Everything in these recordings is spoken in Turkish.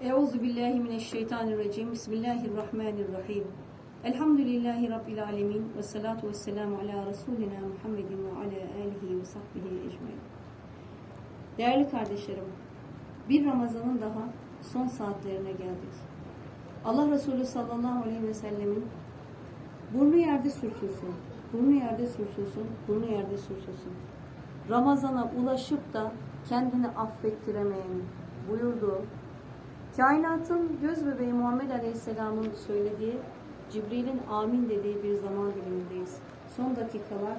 Euzu billahi mineşşeytanirracim. Bismillahirrahmanirrahim. Elhamdülillahi rabbil alamin ve salatu vesselamu ala resulina Muhammedin ve ala alihi ve sahbihi ecmaîn. Değerli kardeşlerim, bir Ramazan'ın daha son saatlerine geldik. Allah Resulü sallallahu aleyhi ve sellemin burnu yerde sürtülsün, burnu yerde sürtülsün, burnu yerde sürtülsün. Ramazana ulaşıp da kendini affettiremeyenin buyurduğu Kainatın göz bebeği Muhammed Aleyhisselam'ın söylediği, Cibril'in amin dediği bir zaman dilimindeyiz. Son dakikalar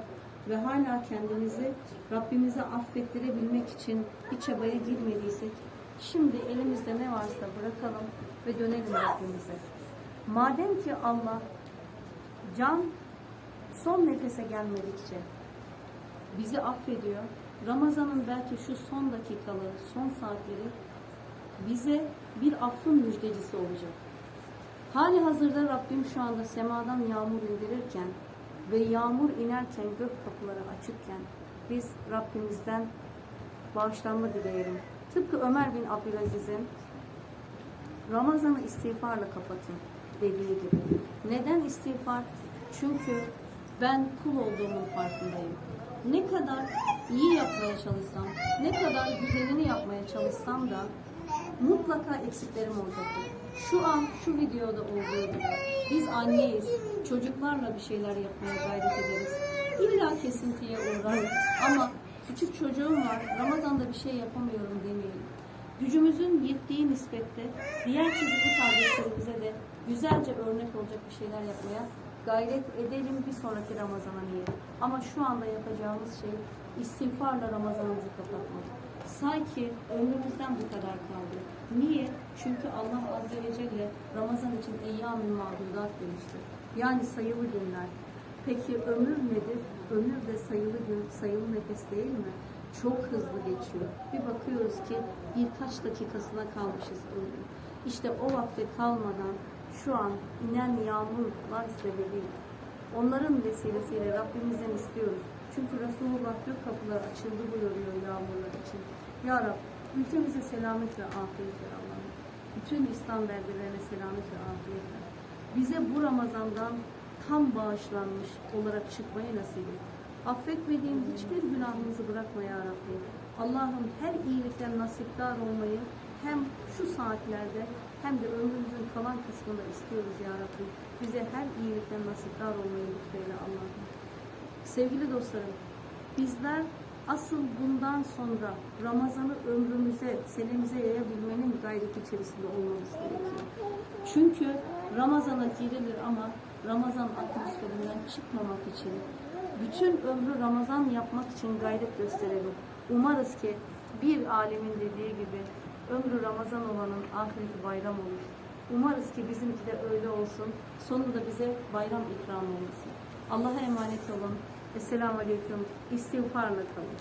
ve hala kendimizi Rabbimize affettirebilmek için bir çabaya girmediysek, şimdi elimizde ne varsa bırakalım ve dönelim Rabbimize. Madem ki Allah can son nefese gelmedikçe bizi affediyor, Ramazan'ın belki şu son dakikaları, son saatleri bize bir affın müjdecisi olacak. Hali hazırda Rabbim şu anda semadan yağmur indirirken ve yağmur inerken gök kapıları açıkken biz Rabbimizden bağışlanma dileyelim. Tıpkı Ömer bin Abdülaziz'in Ramazan'ı istiğfarla kapatın dediği gibi. Neden istiğfar? Çünkü ben kul olduğumun farkındayım. Ne kadar iyi yapmaya çalışsam, ne kadar güzelini yapmaya çalışsam da mutlaka eksiklerim olacaktır. Şu an şu videoda olduğu gibi biz anneyiz, çocuklarla bir şeyler yapmaya gayret ederiz. İlla kesintiye uğrar ama küçük çocuğum var, Ramazan'da bir şey yapamıyorum demeyelim. Gücümüzün yettiği nispette diğer çocuklu kardeşlerimize de güzelce örnek olacak bir şeyler yapmaya gayret edelim bir sonraki Ramazan'a niyet. Ama şu anda yapacağımız şey istiğfarla Ramazanımızı kapatmak. Sanki ömrümüzden bu kadar kaldı. Niye? Çünkü Allah Azze ve Celle Ramazan için eyyam-ı mağdudat demiştir. Yani sayılı günler. Peki ömür nedir? Ömür de sayılı gün, sayılı nefes değil mi? Çok hızlı geçiyor. Bir bakıyoruz ki birkaç dakikasına kalmışız ömrün. İşte o vakte kalmadan şu an inen yağmurlar sebebiyle onların vesilesiyle Rabbimizden istiyoruz. Çünkü Resulullah gök kapıları açıldı buyuruyor yağmurlar için. Ya Rab ülkemize selamet ve afiyet ver Allah'ım. Bütün İslam beldelerine selamet ve afiyet ver. Bize bu Ramazan'dan tam bağışlanmış olarak çıkmayı nasip et. Affetmediğin hiçbir günahımızı bırakma ya Rabbi. Allah'ım her iyilikten nasipdar olmayı hem şu saatlerde hem de ömrümüzün kalan kısmında istiyoruz ya Rabbi. Bize her iyilikten nasipdar olmayı lütfeyle Allah'ım. Sevgili dostlarım, bizler asıl bundan sonra Ramazan'ı ömrümüze, senemize yayabilmenin gayreti içerisinde olmamız gerekiyor. Çünkü Ramazan'a girilir ama Ramazan atmosferinden çıkmamak için, bütün ömrü Ramazan yapmak için gayret gösterelim. Umarız ki bir alemin dediği gibi ömrü Ramazan olanın ahireti bayram olur. Umarız ki bizimki de öyle olsun. Sonunda bize bayram ikram olmasın. Allah'a emanet olun. Esselamu Aleyküm. İstiğfarla kalın.